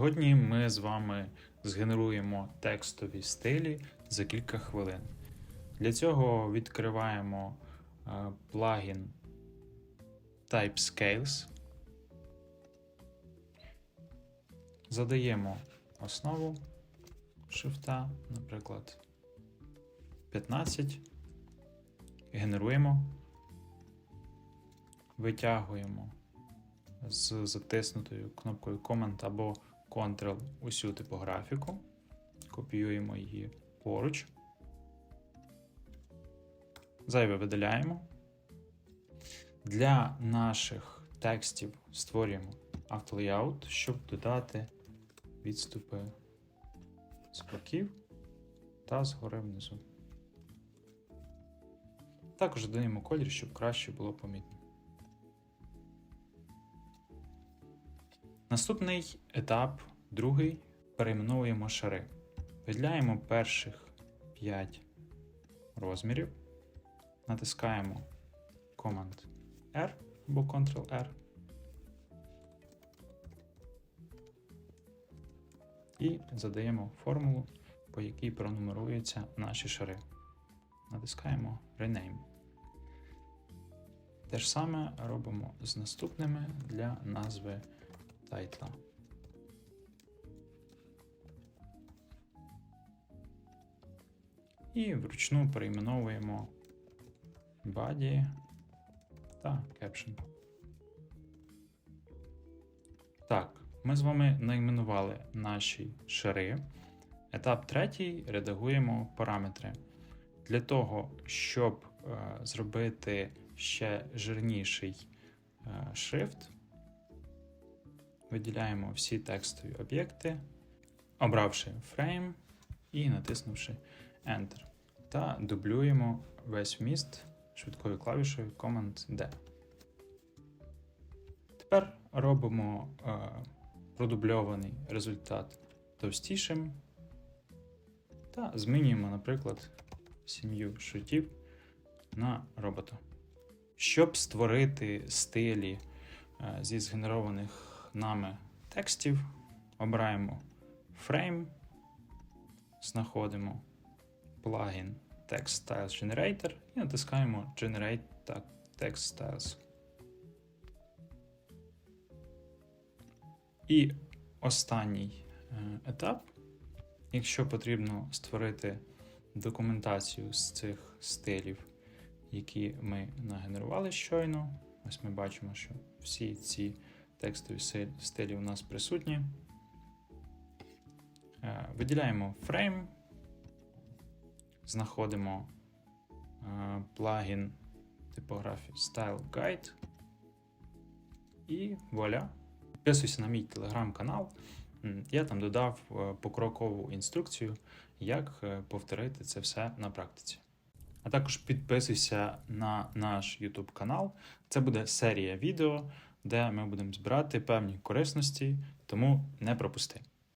Сьогодні ми з вами згенеруємо текстові стилі за кілька хвилин. Для цього відкриваємо е, плагін TypeScales, задаємо основу шрифта, наприклад, 15, генеруємо, витягуємо з затиснутою кнопкою Command або Ctrl усю типографіку, копіюємо її поруч, зайве видаляємо. Для наших текстів створюємо автолейаут, щоб додати відступи з боків та згори внизу. Також додаємо колір, щоб краще було помітно. Наступний етап, другий, перейменовуємо шари. Виділяємо перших 5 розмірів, натискаємо Command R або Ctrl-R. І задаємо формулу, по якій пронумеруються наші шари. Натискаємо Rename. Те ж саме робимо з наступними для назви тайтла. І вручну перейменовуємо body та caption. Так, ми з вами найменували наші шари. Етап третій редагуємо параметри. Для того, щоб е, зробити ще жирніший е, шрифт, виділяємо всі текстові об'єкти, обравши Frame і натиснувши Enter. Та дублюємо весь вміст швидкою клавішою Command-D. Тепер робимо е, продубльований результат товстішим та змінюємо, наприклад, сім'ю шрифтів на робота. Щоб створити стилі е, зі згенерованих нами текстів, обираємо Frame, знаходимо плагін Text Styles Generator і натискаємо Generate Text Styles. І останній е, етап, якщо потрібно створити документацію з цих стилів, які ми нагенерували щойно, ось ми бачимо, що всі ці текстові стилі у нас присутні. Е, виділяємо Frame, знаходимо е, плагін типографії Style Guide і вуаля. Підписуйся на мій телеграм-канал. Я там додав е, покрокову інструкцію, як повторити це все на практиці. А також підписуйся на наш YouTube канал. Це буде серія відео, де ми будемо збирати певні корисності, тому не пропусти.